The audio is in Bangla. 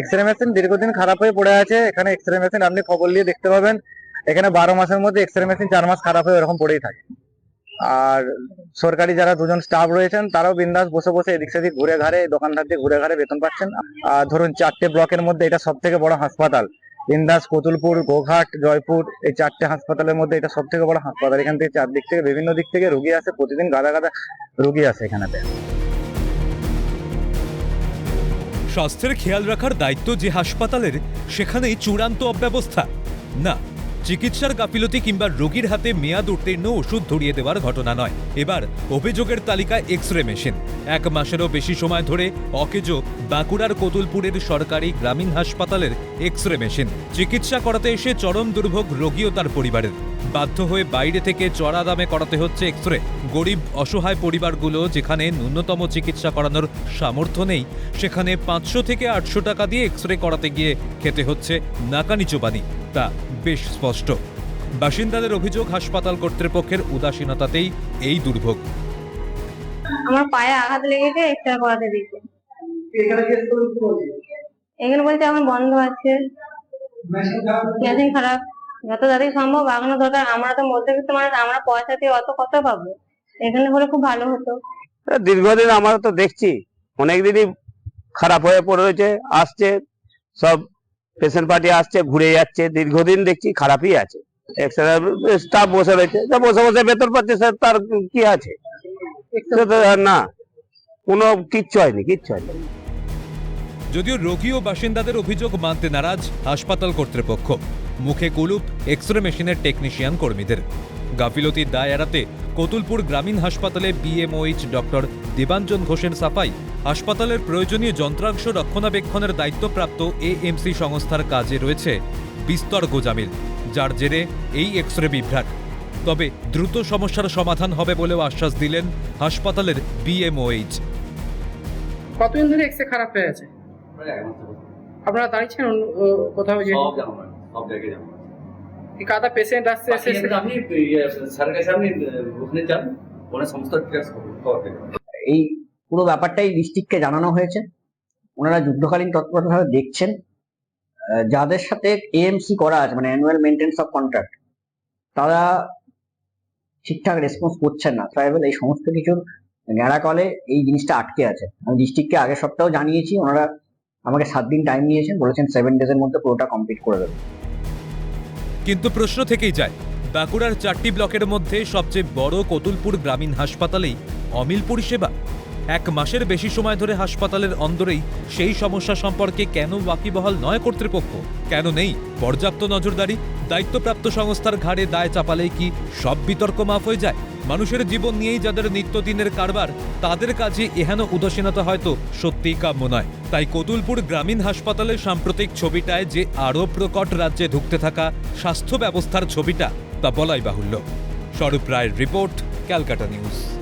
এক্স রে মেশিন দীর্ঘদিন খারাপ হয়ে পড়ে আছে। এখানে এক্স রে মেশিন আপনি খবর নিয়ে দেখতে পাবেন। এখানে বারো মাসের মধ্যে এক্স রে মেশিন চার মাস খারাপ হয়ে এরকম পড়েই থাকে। আর সরকারি যারা দুজন স্টাফ রয়েছেন, তারাও বিন্দাস বসে বসে এদিক সেদিক ঘুরে ঘাড়ে, দোকানদার দিয়ে ঘুরে ঘাড়ে বেতন পাচ্ছেন। আর ধরুন চারটে ব্লকের মধ্যে এটা সব থেকে বড় হাসপাতাল। বিন্দাস কতুলপুর, গোঘাট, জয়পুর, এই চারটে হাসপাতালের মধ্যে এটা সব থেকে বড় হাসপাতাল। এখান থেকে চারদিক থেকে বিভিন্ন দিক থেকে রুগী আসে। প্রতিদিন গাদা গাদা রুগী আসে এখানেতে। স্বাস্থ্যের খেয়াল রাখার দায়িত্ব যে হাসপাতালের, সেখানেই চূড়ান্ত অব্যবস্থা। না, চিকিৎসার গাফিলতি কিংবা রোগীর হাতে মেয়াদ উত্তীর্ণ ওষুধ ধরিয়ে দেওয়ার ঘটনা নয়। এবার অভিযোগের তালিকায় এক্স রে মেশিন। এক মাসেরও বেশি সময় ধরে অকেজো বাঁকুড়ার কোতুলপুরের সরকারি গ্রামীণ হাসপাতালের এক্স রে মেশিন। চিকিৎসা করাতে এসে চরম দুর্ভোগ রোগী ও তার পরিবারের। বাধ্য হয়ে বাইরে থেকে চড়া দামে করাতে হচ্ছে এক্স রে গরিব অসহায় পরিবারগুলো যেখানে ন্যূনতম চিকিৎসা করানোর সামর্থ্য নেই সেখানে পাঁচশো থেকে আটশো টাকা দিয়ে এক্স রে করাতে গিয়ে খেতে হচ্ছে নাকানি চোবানি তা বেশ স্পষ্ট। বাসিন্দাদের অভিযোগ হাসপাতাল কর্তৃপক্ষের উদাসীনতাতেই এই দুর্ভোগ। আমার পায়ে আঘাত লেগেছে এক্সরে করাতে দিয়েছে এখানে বলতে এখন বন্ধ আছে। মেশিন খারাপ যত তাড়াতাড়ি সম্ভব আগানো দরকার আমরা তো মধ্যবিত্ত মানুষ আমরা পয়সা দিয়ে অত কত পাবো? এখানে হলে খুব ভালো হতো। দীর্ঘদিন আমরা তো দেখছি অনেকদিনই খারাপ হয়ে পড়ে রয়েছে আসছে সব পেশেন্ট পার্টি আসছে ঘুরে যাচ্ছে দীর্ঘদিন দেখছি খারাপই আছে। এক্সরে স্টাফ বসে রয়েছে তা বসে বসে বেতন পাচ্ছে স্যার তার কি আছে? না কোনো কিচ্ছু হয়নি কিচ্ছু হয়নি। যদিও রোগী ও বাসিন্দাদের অভিযোগ মানতে নারাজ হাসপাতাল কর্তৃপক্ষ। মুখে কুলুপ এক্স রে মেশিনের টেকনিশিয়ান কর্মীদের। গাফিলতির দায় এড়াতে কতুলপুর গ্রামীণ হাসপাতালে বিএমওএইচ ডক্টর দেবাঞ্জন ঘোষের সাফাই। হাসপাতালের প্রয়োজনীয় যন্ত্রাংশ রক্ষণাবেক্ষণের দায়িত্বপ্রাপ্ত এএমসি সংস্থার কাজে রয়েছে বিস্তর গোজামিল যার জেরে এই এক্স রে বিভ্রাট। তবে দ্রুত সমস্যার সমাধান হবে বলেও আশ্বাস দিলেন হাসপাতালের বিএমওএইচ কতদিন ধরে এক্সরে খারাপ হয়ে আছে? আপনারা দাঁড়িয়েছেন কোথাও যে সব জানো সব জায়গায় কাদা পেশেন্ট আসছে আপনি স্যারের কাছে আপনি ওখানে যান ওখানে সমস্ত ডিটেলস এই পুরো ব্যাপারটাই ডিস্ট্রিক্টকে জানানো হয়েছে। ওনারা যুদ্ধকালীন তৎপরতাভাবে দেখছেন যাদের সাথে এএমসি করা আছে মানে অ্যানুয়াল মেনটেন্স অফ কন্ট্রাক্ট তারা ঠিকঠাক রেসপন্স করছেন না। ট্রাইবেল এই সমস্ত কিছুর ন্যাড়া কলে এই জিনিসটা আটকে আছে। আমি ডিস্ট্রিক্টকে আগের সপ্তাহেও জানিয়েছি ওনারা আমাকে সাত দিন টাইম নিয়েছেন বলেছেন সেভেন ডেজের মধ্যে পুরোটা কমপ্লিট করে দেবেন কিন্তু প্রশ্ন থেকেই যায়, বাঁকুড়ার চারটি ব্লকের মধ্যে সবচেয়ে বড় কতুলপুর গ্রামীণ হাসপাতালেই অমিল পরিষেবা। এক মাসের বেশি সময় ধরে হাসপাতালের অন্দরেই সেই সমস্যা সম্পর্কে কেন ওয়াকিবহাল নয় কর্তৃপক্ষ? কেন নেই? পর্যাপ্ত নজরদারি? দায়িত্বপ্রাপ্ত সংস্থার ঘাড়ে দায় চাপালেই কি সব বিতর্ক মাফ হয়ে যায়? মানুষের জীবন নিয়েই যাদের নিত্যদিনের কারবার, তাদের কাজে এহেন উদাসীনতা হয়তো সত্যিই কাম্য নয়। তাই কতুলপুর গ্রামীণ হাসপাতালের সাম্প্রতিক ছবিটায় যে আরও প্রকট রাজ্যে ঢুকতে থাকা স্বাস্থ্য ব্যবস্থার ছবিটা তা বলাই বাহুল্য। স্বরূপ রায়ের রিপোর্ট, ক্যালকাটা নিউজ।